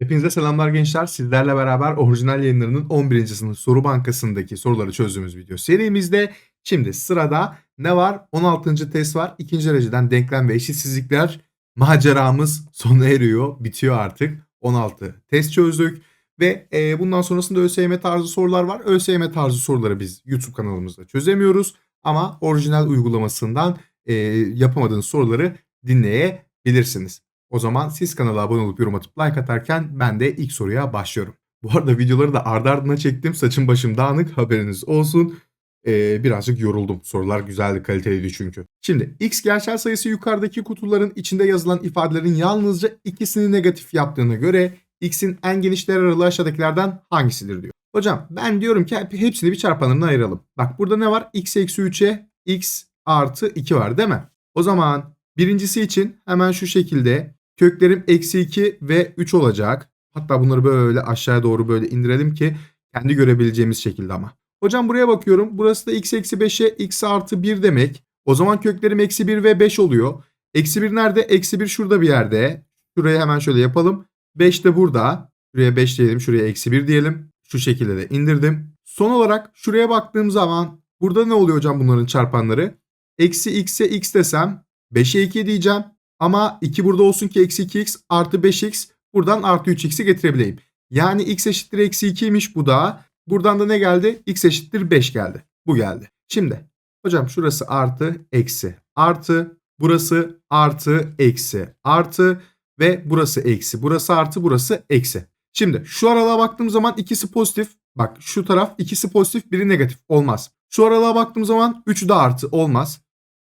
Hepinize selamlar gençler. Sizlerle beraber orijinal yayınlarının 11. sınıf soru bankasındaki soruları çözdüğümüz video serimizde şimdi sırada ne var? 16. test var. İkinci dereceden denklem ve eşitsizlikler maceramız sona eriyor. Bitiyor artık. 16 test çözdük. Ve e, bundan sonrasında ÖSYM tarzı sorular var. ÖSYM tarzı soruları biz YouTube kanalımızda çözemiyoruz. Ama orijinal uygulamasından e, yapamadığınız soruları dinleyebilirsiniz. O zaman siz kanala abone olup yorum atıp like atarken ben de ilk soruya başlıyorum. Bu arada videoları da ardı ardına çektim. Saçım başım dağınık haberiniz olsun. Ee, birazcık yoruldum. Sorular güzeldi, kaliteliydi çünkü. Şimdi x gerçel sayısı yukarıdaki kutuların içinde yazılan ifadelerin yalnızca ikisini negatif yaptığına göre x'in en geniş değer aralığı aşağıdakilerden hangisidir diyor. Hocam ben diyorum ki hep- hepsini bir çarpanlarına ayıralım. Bak burada ne var? x eksi 3'e x artı 2 var değil mi? O zaman birincisi için hemen şu şekilde köklerim eksi 2 ve 3 olacak. Hatta bunları böyle aşağıya doğru böyle indirelim ki kendi görebileceğimiz şekilde ama. Hocam buraya bakıyorum. Burası da x eksi 5'e x artı 1 demek. O zaman köklerim eksi 1 ve 5 oluyor. Eksi 1 nerede? Eksi 1 şurada bir yerde. Şurayı hemen şöyle yapalım. 5 de burada. Şuraya 5 diyelim. Şuraya eksi 1 diyelim. Şu şekilde de indirdim. Son olarak şuraya baktığım zaman burada ne oluyor hocam bunların çarpanları? Eksi x'e x desem 5'e 2 diyeceğim. Ama 2 burada olsun ki eksi 2x artı 5x buradan artı 3x'i getirebileyim. Yani x eşittir eksi 2'ymiş bu da. Buradan da ne geldi? x eşittir 5 geldi. Bu geldi. Şimdi hocam şurası artı eksi artı burası artı eksi artı ve burası eksi. Burası artı burası eksi. Şimdi şu aralığa baktığım zaman ikisi pozitif. Bak şu taraf ikisi pozitif biri negatif olmaz. Şu aralığa baktığım zaman 3 de artı olmaz.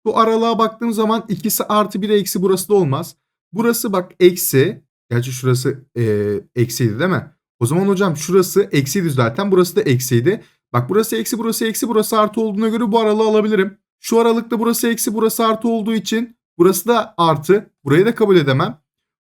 Bu aralığa baktığım zaman ikisi artı 1 eksi burası da olmaz. Burası bak eksi. Gerçi şurası e, eksiydi değil mi? O zaman hocam şurası eksiydi zaten. Burası da eksiydi. Bak burası eksi burası eksi burası artı olduğuna göre bu aralığı alabilirim. Şu aralıkta burası eksi burası artı olduğu için burası da artı. Burayı da kabul edemem.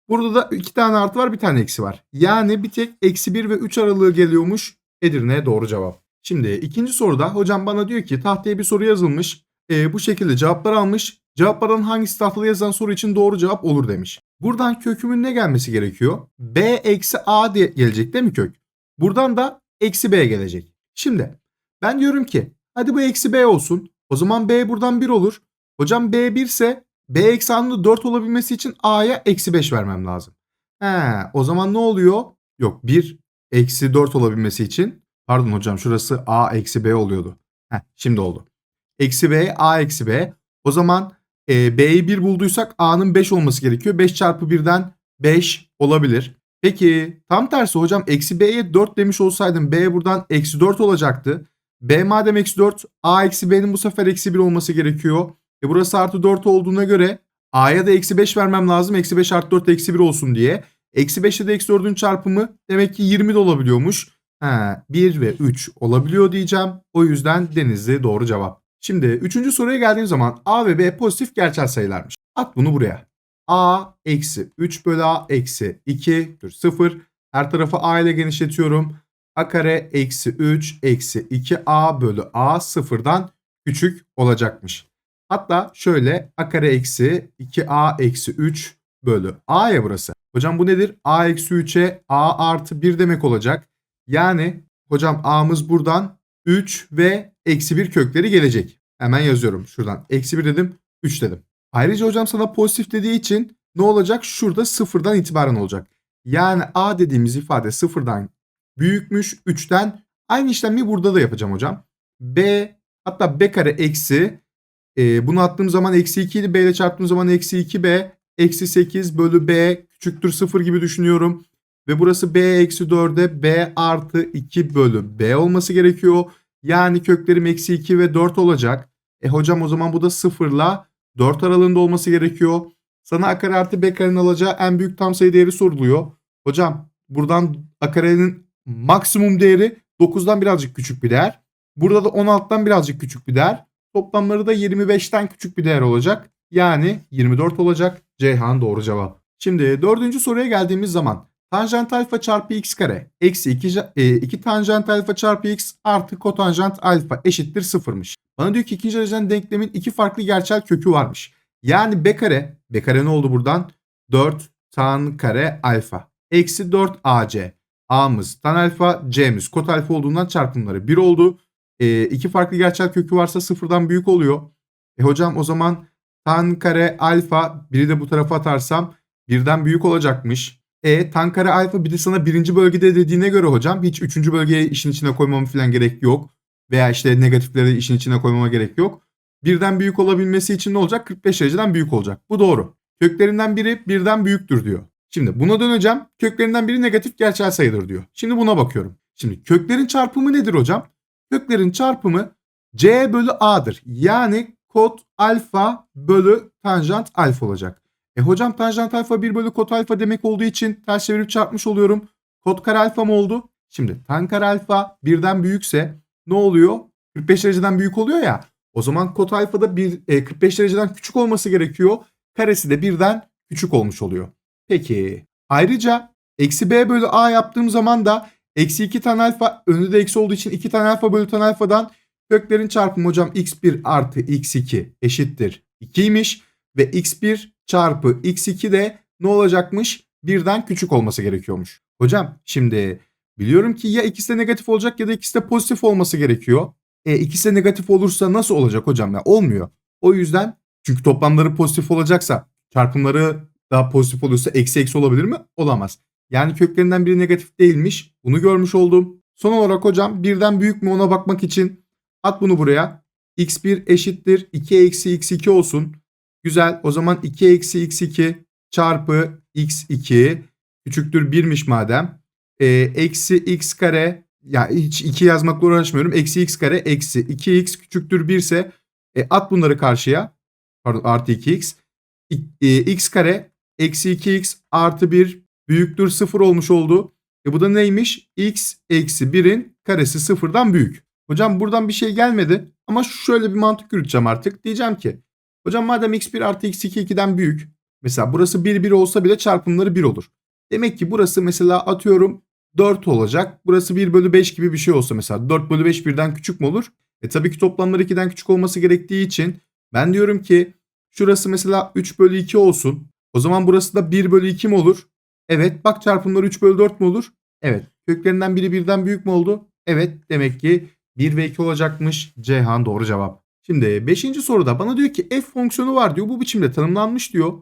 Burada da iki tane artı var bir tane eksi var. Yani bir tek eksi 1 ve 3 aralığı geliyormuş. Edirne'ye doğru cevap. Şimdi ikinci soruda hocam bana diyor ki tahtaya bir soru yazılmış. Ee, bu şekilde cevaplar almış. Cevaplardan hangisi tahtada yazılan soru için doğru cevap olur demiş. Buradan kökümün ne gelmesi gerekiyor? B eksi A diye gelecek değil mi kök? Buradan da eksi B gelecek. Şimdi ben diyorum ki hadi bu eksi B olsun. O zaman B buradan 1 olur. Hocam B 1 ise B eksi A'nın da 4 olabilmesi için A'ya eksi 5 vermem lazım. He, o zaman ne oluyor? Yok 1 eksi 4 olabilmesi için pardon hocam şurası A eksi B oluyordu. Heh, şimdi oldu. Eksi B A eksi B. O zaman e, B'yi 1 bulduysak A'nın 5 olması gerekiyor. 5 çarpı 1'den 5 olabilir. Peki tam tersi hocam eksi B'ye 4 demiş olsaydım B buradan eksi 4 olacaktı. B madem eksi 4 A eksi B'nin bu sefer eksi 1 olması gerekiyor. E burası artı 4 olduğuna göre A'ya da eksi 5 vermem lazım. Eksi 5 artı 4 eksi 1 olsun diye. Eksi 5 ile de eksi 4'ün çarpımı demek ki 20 de olabiliyormuş. Ha, 1 ve 3 olabiliyor diyeceğim. O yüzden Denizli doğru cevap. Şimdi üçüncü soruya geldiğim zaman A ve B pozitif gerçel sayılarmış. At bunu buraya. A eksi 3 bölü A eksi 2 0. Her tarafı A ile genişletiyorum. A kare eksi 3 eksi 2A bölü A sıfırdan küçük olacakmış. Hatta şöyle A kare eksi 2A eksi 3 bölü A ya burası. Hocam bu nedir? A eksi 3'e A artı 1 demek olacak. Yani hocam A'mız buradan 3 ve eksi 1 kökleri gelecek. Hemen yazıyorum şuradan. Eksi 1 dedim 3 dedim. Ayrıca hocam sana pozitif dediği için ne olacak? Şurada sıfırdan itibaren olacak. Yani A dediğimiz ifade sıfırdan büyükmüş 3'ten. Aynı işlemi burada da yapacağım hocam. B hatta B kare eksi e, bunu attığım zaman eksi 2 idi. B ile çarptığım zaman eksi 2B eksi 8 bölü B küçüktür 0 gibi düşünüyorum. Ve burası B eksi 4'e B artı 2 bölü B olması gerekiyor. Yani köklerim eksi 2 ve 4 olacak. E hocam o zaman bu da 0 ile 4 aralığında olması gerekiyor. Sana a kare artı b karenin alacağı en büyük tam sayı değeri soruluyor. Hocam buradan a karenin maksimum değeri 9'dan birazcık küçük bir değer. Burada da 16'dan birazcık küçük bir değer. Toplamları da 25'ten küçük bir değer olacak. Yani 24 olacak. Ceyhan doğru cevap. Şimdi dördüncü soruya geldiğimiz zaman tanjant alfa çarpı x kare eksi 2, 2 tanjant alfa çarpı x artı kotanjant alfa eşittir sıfırmış. Bana diyor ki ikinci dereceden denklemin iki farklı gerçel kökü varmış. Yani b kare, b kare ne oldu buradan? 4 tan kare alfa eksi 4 AC. A'mız tan alfa, C'miz kot alfa olduğundan çarpımları 1 oldu. E, iki farklı gerçel kökü varsa sıfırdan büyük oluyor. E hocam o zaman tan kare alfa biri de bu tarafa atarsam birden büyük olacakmış. E tan kare alfa bir de sana birinci bölgede dediğine göre hocam hiç üçüncü bölgeye işin içine koymama falan gerek yok. Veya işte negatifleri işin içine koymama gerek yok. Birden büyük olabilmesi için ne olacak? 45 dereceden büyük olacak. Bu doğru. Köklerinden biri birden büyüktür diyor. Şimdi buna döneceğim. Köklerinden biri negatif gerçel sayıdır diyor. Şimdi buna bakıyorum. Şimdi köklerin çarpımı nedir hocam? Köklerin çarpımı C bölü A'dır. Yani kot alfa bölü tanjant alfa olacak. E hocam tanjant alfa 1 bölü kot alfa demek olduğu için ters çevirip çarpmış oluyorum. Kot kare alfa mı oldu? Şimdi tan kare alfa birden büyükse ne oluyor? 45 dereceden büyük oluyor ya. O zaman kot alfada bir, e, 45 dereceden küçük olması gerekiyor. Karesi de birden küçük olmuş oluyor. Peki ayrıca eksi b bölü a yaptığım zaman da eksi 2 tan alfa önünde de eksi olduğu için 2 tan alfa bölü tan alfadan köklerin çarpımı hocam x1 artı x2 eşittir 2'ymiş. Ve x1 çarpı x2 de ne olacakmış? Birden küçük olması gerekiyormuş. Hocam şimdi biliyorum ki ya ikisi de negatif olacak ya da ikisi de pozitif olması gerekiyor. E ikisi de negatif olursa nasıl olacak hocam ya? Olmuyor. O yüzden çünkü toplamları pozitif olacaksa çarpımları daha pozitif oluyorsa eksi eksi olabilir mi? Olamaz. Yani köklerinden biri negatif değilmiş. Bunu görmüş oldum. Son olarak hocam birden büyük mü ona bakmak için at bunu buraya. x1 eşittir 2 eksi x2 olsun. Güzel. O zaman 2 eksi x2 çarpı x2 küçüktür 1'miş madem. E, eksi x kare ya hiç 2 yazmakla uğraşmıyorum. Eksi x kare eksi 2x küçüktür 1 ise e, at bunları karşıya. Pardon artı 2x. İ- e, x kare eksi 2x artı 1 büyüktür 0 olmuş oldu. E bu da neymiş? x eksi 1'in karesi sıfırdan büyük. Hocam buradan bir şey gelmedi ama şöyle bir mantık yürüteceğim artık. Diyeceğim ki hocam madem x1 artı x2 2'den büyük. Mesela burası 1 1 olsa bile çarpımları 1 olur. Demek ki burası mesela atıyorum 4 olacak. Burası 1 bölü 5 gibi bir şey olsa mesela 4 bölü 5 birden küçük mü olur? E tabii ki toplamları 2'den küçük olması gerektiği için ben diyorum ki şurası mesela 3 bölü 2 olsun. O zaman burası da 1 bölü 2 mi olur? Evet bak çarpımları 3 bölü 4 mu olur? Evet. Köklerinden biri birden büyük mü oldu? Evet demek ki 1 ve 2 olacakmış. Ceyhan doğru cevap. Şimdi 5. soruda bana diyor ki f fonksiyonu var diyor. Bu biçimde tanımlanmış diyor.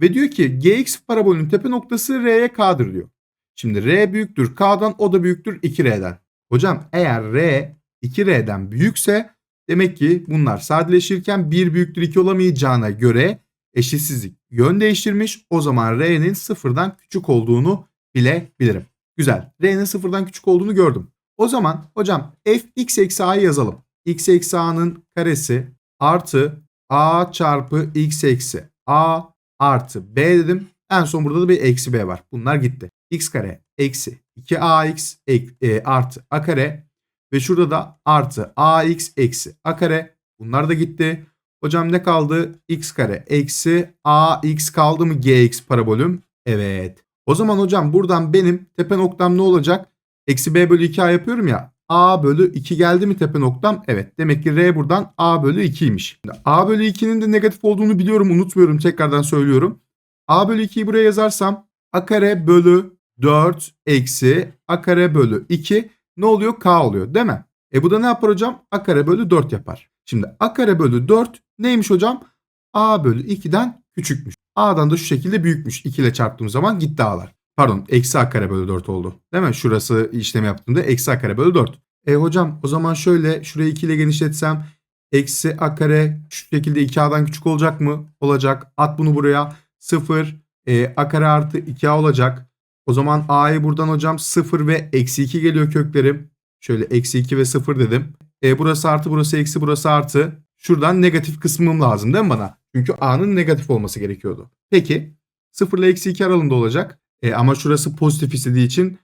Ve diyor ki gx parabolünün tepe noktası r'ye k'dır diyor. Şimdi r büyüktür k'dan o da büyüktür 2r'den. Hocam eğer r 2r'den büyükse demek ki bunlar sadeleşirken 1 büyüktür 2 olamayacağına göre eşitsizlik yön değiştirmiş. O zaman r'nin sıfırdan küçük olduğunu bilebilirim. Güzel. R'nin sıfırdan küçük olduğunu gördüm. O zaman hocam f x eksi a'yı yazalım. X eksi a'nın karesi artı a çarpı x eksi a artı b dedim. En son burada da bir eksi b var. Bunlar gitti. x kare eksi 2ax ek- e, artı a kare ve şurada da artı ax eksi a kare. Bunlar da gitti. Hocam ne kaldı? x kare eksi ax kaldı mı gx parabolüm? Evet. O zaman hocam buradan benim tepe noktam ne olacak? Eksi b bölü 2a yapıyorum ya. A bölü 2 geldi mi tepe noktam? Evet. Demek ki r buradan a bölü 2'ymiş. Şimdi a bölü 2'nin de negatif olduğunu biliyorum. Unutmuyorum. Tekrardan söylüyorum. a bölü 2'yi buraya yazarsam a kare bölü 4 eksi a kare bölü 2 ne oluyor? k oluyor değil mi? E bu da ne yapar hocam? a kare bölü 4 yapar. Şimdi a kare bölü 4 neymiş hocam? a bölü 2'den küçükmüş. a'dan da şu şekilde büyükmüş. 2 ile çarptığım zaman gitti a'lar. Pardon eksi a kare bölü 4 oldu. Değil mi? Şurası işlemi yaptığımda eksi a kare bölü 4. E hocam o zaman şöyle şurayı 2 ile genişletsem eksi a kare şu şekilde 2a'dan küçük olacak mı? Olacak. At bunu buraya. 0 e, a kare artı 2a olacak. O zaman a'yı buradan hocam 0 ve eksi 2 geliyor köklerim. Şöyle eksi 2 ve 0 dedim. E, burası artı burası eksi burası artı. Şuradan negatif kısmım lazım değil mi bana? Çünkü a'nın negatif olması gerekiyordu. Peki 0 ile eksi 2 aralığında olacak. E, ama şurası pozitif istediği için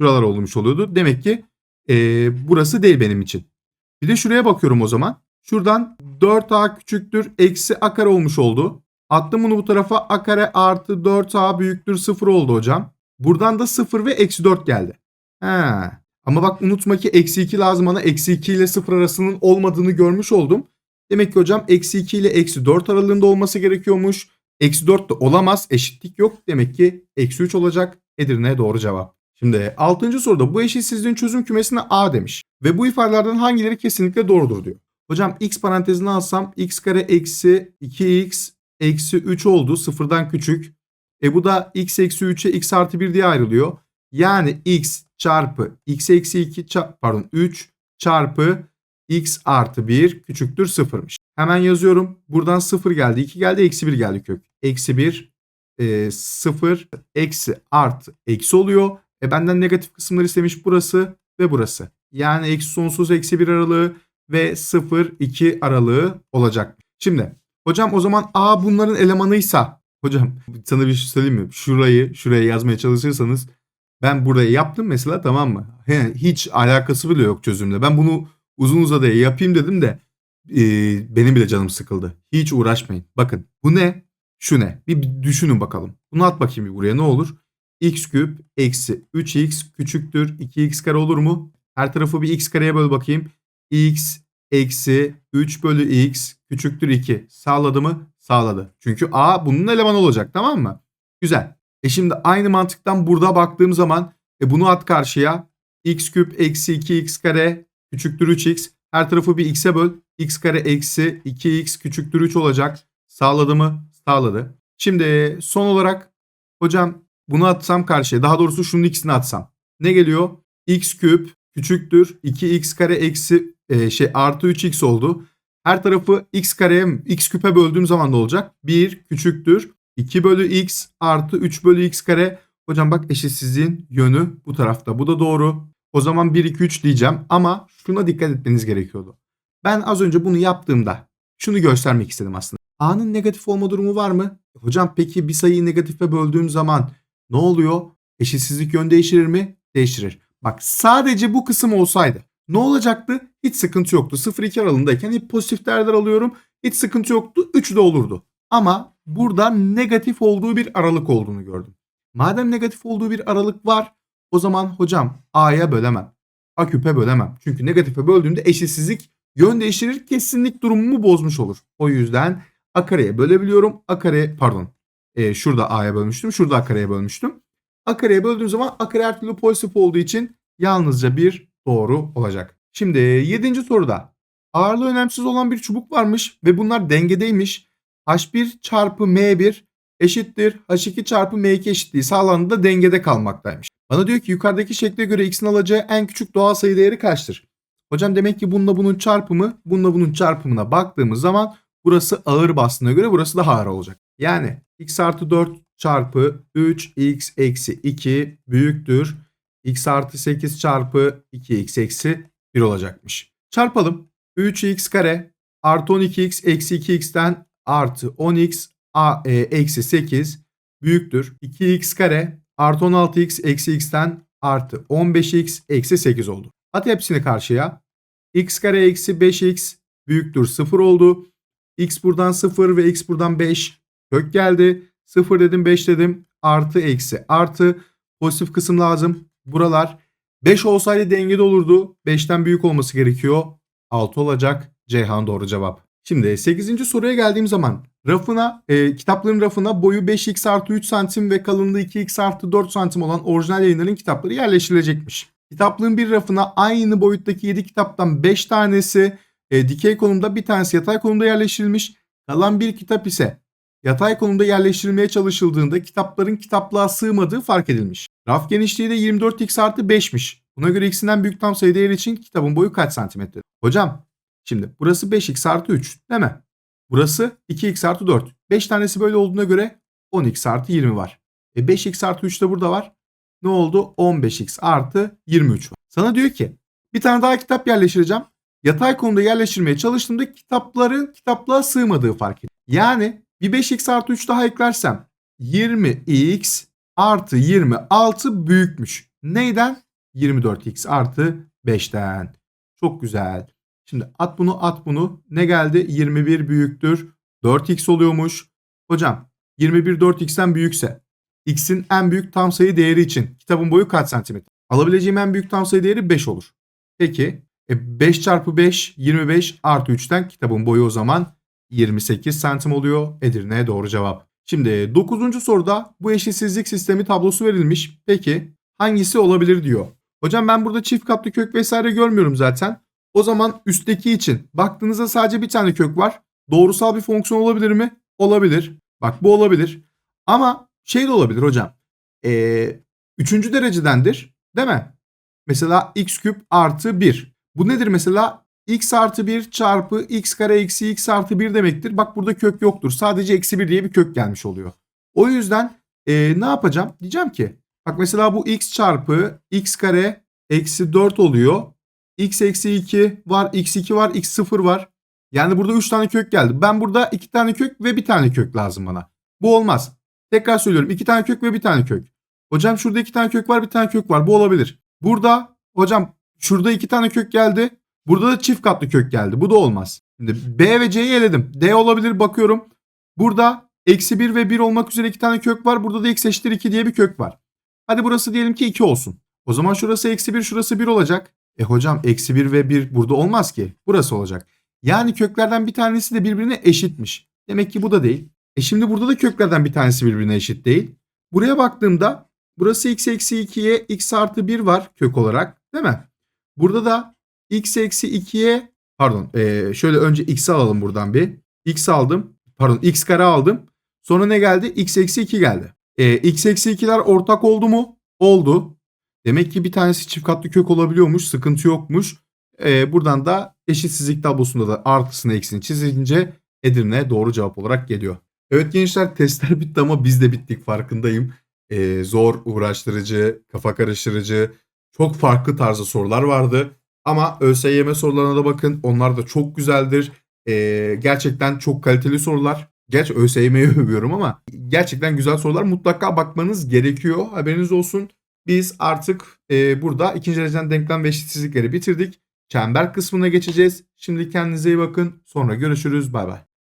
şuralar olmuş oluyordu. Demek ki e, burası değil benim için. Bir de şuraya bakıyorum o zaman. Şuradan 4a küçüktür eksi a kare olmuş oldu. Attım bunu bu tarafa a kare artı 4a büyüktür 0 oldu hocam. Buradan da 0 ve eksi 4 geldi. He. Ama bak unutma ki eksi 2 lazım bana. Eksi 2 ile 0 arasının olmadığını görmüş oldum. Demek ki hocam eksi 2 ile eksi 4 aralığında olması gerekiyormuş. Eksi 4 de olamaz. Eşitlik yok. Demek ki eksi 3 olacak. Edirne doğru cevap. Şimdi 6. soruda bu eşitsizliğin çözüm kümesine A demiş. Ve bu ifadelerden hangileri kesinlikle doğrudur diyor. Hocam x parantezine alsam x kare eksi 2x eksi 3 oldu. Sıfırdan küçük. E bu da x eksi 3'e x artı 1 diye ayrılıyor. Yani x çarpı x eksi 2 ça- pardon 3 çarpı x artı 1 küçüktür sıfırmış. Hemen yazıyorum. Buradan 0 geldi. 2 geldi. Eksi 1 geldi kök. Eksi 1 e, 0 eksi artı eksi oluyor. E benden negatif kısımları istemiş burası ve burası. Yani eksi sonsuz eksi 1 aralığı ve 0 2 aralığı olacak. Şimdi hocam o zaman A bunların elemanıysa hocam sana bir şey söyleyeyim mi? Şurayı şuraya yazmaya çalışırsanız ben buraya yaptım mesela tamam mı? He, hiç alakası bile yok çözümle. Ben bunu uzun uzadıya yapayım dedim de e, benim bile canım sıkıldı. Hiç uğraşmayın. Bakın bu ne? Şu ne? Bir düşünün bakalım. Bunu at bakayım bir buraya ne olur? x küp eksi 3x küçüktür 2x kare olur mu? Her tarafı bir x kareye böl bakayım. x eksi 3 bölü x küçüktür 2. Sağladı mı? Sağladı. Çünkü a bunun elemanı olacak tamam mı? Güzel. E şimdi aynı mantıktan burada baktığım zaman e bunu at karşıya. x küp eksi 2x kare küçüktür 3x. Her tarafı bir x'e böl. X kare eksi 2x küçüktür 3 olacak. Sağladı mı? Sağladı. Şimdi son olarak hocam bunu atsam karşıya. Daha doğrusu şunun ikisini atsam. Ne geliyor? x küp küçüktür 2x kare eksi e, şey artı 3x oldu. Her tarafı x kareye x küpe böldüğüm zaman ne olacak? 1 küçüktür 2 bölü x artı 3 bölü x kare. Hocam bak eşitsizliğin yönü bu tarafta. Bu da doğru. O zaman 1 2 3 diyeceğim ama şuna dikkat etmeniz gerekiyordu. Ben az önce bunu yaptığımda şunu göstermek istedim aslında. A'nın negatif olma durumu var mı? Hocam peki bir sayıyı negatife böldüğüm zaman ne oluyor? Eşitsizlik yön değiştirir mi? Değiştirir. Bak sadece bu kısım olsaydı ne olacaktı? Hiç sıkıntı yoktu. 0-2 aralığındayken hep pozitif değerler alıyorum. Hiç sıkıntı yoktu. 3 de olurdu. Ama burada negatif olduğu bir aralık olduğunu gördüm. Madem negatif olduğu bir aralık var o zaman hocam A'ya bölemem. A küpe bölemem. Çünkü negatife böldüğümde eşitsizlik yön değiştirir kesinlik durumumu bozmuş olur. O yüzden A kareye bölebiliyorum. A kare pardon e, şurada A'ya bölmüştüm. Şurada A kareye bölmüştüm. A kareye böldüğüm zaman A kare her türlü pozitif olduğu için yalnızca bir doğru olacak. Şimdi 7. soruda ağırlığı önemsiz olan bir çubuk varmış ve bunlar dengedeymiş. H1 çarpı M1 eşittir H2 çarpı M2 eşitliği sağlandığında dengede kalmaktaymış. Bana diyor ki yukarıdaki şekle göre x'in alacağı en küçük doğal sayı değeri kaçtır? Hocam demek ki bununla bunun çarpımı, bununla bunun çarpımına baktığımız zaman burası ağır bastığına göre burası daha ağır olacak. Yani x artı 4 çarpı 3x eksi 2 büyüktür. x artı 8 çarpı 2x eksi 1 olacakmış. Çarpalım. 3x kare artı 12x eksi 2x'ten artı 10x a, e, eksi 8 büyüktür. 2x kare artı 16x eksi x'ten artı 15x eksi 8 oldu. At hepsini karşıya. X kare eksi 5x büyüktür 0 oldu. x buradan 0 ve x buradan 5 kök geldi. 0 dedim 5 dedim artı eksi artı pozitif kısım lazım. Buralar 5 olsaydı dengede olurdu. 5'ten büyük olması gerekiyor. 6 olacak. Ceyhan doğru cevap. Şimdi 8. soruya geldiğim zaman rafına e, kitapların rafına boyu 5x artı 3 santim ve kalınlığı 2x artı 4 santim olan orijinal yayınların kitapları yerleştirilecekmiş. Kitaplığın bir rafına aynı boyuttaki 7 kitaptan 5 tanesi e, dikey konumda bir tanesi yatay konumda yerleştirilmiş. Kalan bir kitap ise yatay konumda yerleştirilmeye çalışıldığında kitapların kitaplığa sığmadığı fark edilmiş. Raf genişliği de 24x artı 5'miş. Buna göre x'inden büyük tam sayı değeri için kitabın boyu kaç santimetre? Hocam şimdi burası 5x artı 3 değil mi? Burası 2x artı 4. 5 tanesi böyle olduğuna göre 10x artı 20 var. E 5x artı 3 de burada var. Ne oldu? 15x artı 23 var. Sana diyor ki bir tane daha kitap yerleştireceğim. Yatay konumda yerleştirmeye çalıştığımda kitapların kitaplığa sığmadığı fark edildi. Yani bir 5x artı 3 daha eklersem 20x artı 26 büyükmüş. Neyden? 24x artı 5'ten. Çok güzel. Şimdi at bunu at bunu. Ne geldi? 21 büyüktür. 4x oluyormuş. Hocam 21 4x'ten büyükse x'in en büyük tam sayı değeri için kitabın boyu kaç santimetre? Alabileceğim en büyük tam sayı değeri 5 olur. Peki e 5 çarpı 5 25 artı 3'ten kitabın boyu o zaman 28 santim oluyor. Edirne doğru cevap. Şimdi 9. soruda bu eşitsizlik sistemi tablosu verilmiş. Peki hangisi olabilir diyor. Hocam ben burada çift katlı kök vesaire görmüyorum zaten. O zaman üstteki için baktığınızda sadece bir tane kök var. Doğrusal bir fonksiyon olabilir mi? Olabilir. Bak bu olabilir. Ama şey de olabilir hocam. Ee, üçüncü derecedendir. Değil mi? Mesela x küp artı 1. Bu nedir mesela? x artı 1 çarpı x kare eksi x artı 1 demektir. Bak burada kök yoktur. Sadece eksi 1 diye bir kök gelmiş oluyor. O yüzden ee, ne yapacağım? Diyeceğim ki bak mesela bu x çarpı x kare eksi 4 oluyor. x eksi 2 var, x2 var, x0 var. Yani burada 3 tane kök geldi. Ben burada 2 tane kök ve 1 tane kök lazım bana. Bu olmaz. Tekrar söylüyorum 2 tane kök ve 1 tane kök. Hocam şurada 2 tane kök var, bir tane kök var. Bu olabilir. Burada hocam şurada 2 tane kök geldi. Burada da çift katlı kök geldi. Bu da olmaz. Şimdi B ve C'yi eledim. D olabilir bakıyorum. Burada eksi 1 ve 1 olmak üzere 2 tane kök var. Burada da x eşittir 2 diye bir kök var. Hadi burası diyelim ki 2 olsun. O zaman şurası eksi 1 şurası 1 olacak. E hocam eksi 1 ve 1 burada olmaz ki. Burası olacak. Yani köklerden bir tanesi de birbirine eşitmiş. Demek ki bu da değil. E şimdi burada da köklerden bir tanesi birbirine eşit değil. Buraya baktığımda burası x eksi 2'ye x artı 1 var kök olarak değil mi? Burada da x eksi 2'ye pardon e, şöyle önce x'i alalım buradan bir. x aldım pardon x kare aldım. Sonra ne geldi? x eksi 2 geldi. E, x eksi 2'ler ortak oldu mu? Oldu. Demek ki bir tanesi çift katlı kök olabiliyormuş. Sıkıntı yokmuş. E, buradan da eşitsizlik tablosunda da artısını eksini çizince Edirne doğru cevap olarak geliyor. Evet gençler testler bitti ama biz de bittik farkındayım. E, zor, uğraştırıcı, kafa karıştırıcı, çok farklı tarzda sorular vardı. Ama ÖSYM sorularına da bakın. Onlar da çok güzeldir. E, gerçekten çok kaliteli sorular. Gerçi ÖSYM'yi övüyorum ama gerçekten güzel sorular. Mutlaka bakmanız gerekiyor. Haberiniz olsun. Biz artık e, burada ikinci dereceden denklem ve eşitsizlikleri bitirdik. Çember kısmına geçeceğiz. Şimdi kendinize iyi bakın. Sonra görüşürüz. Bay bay.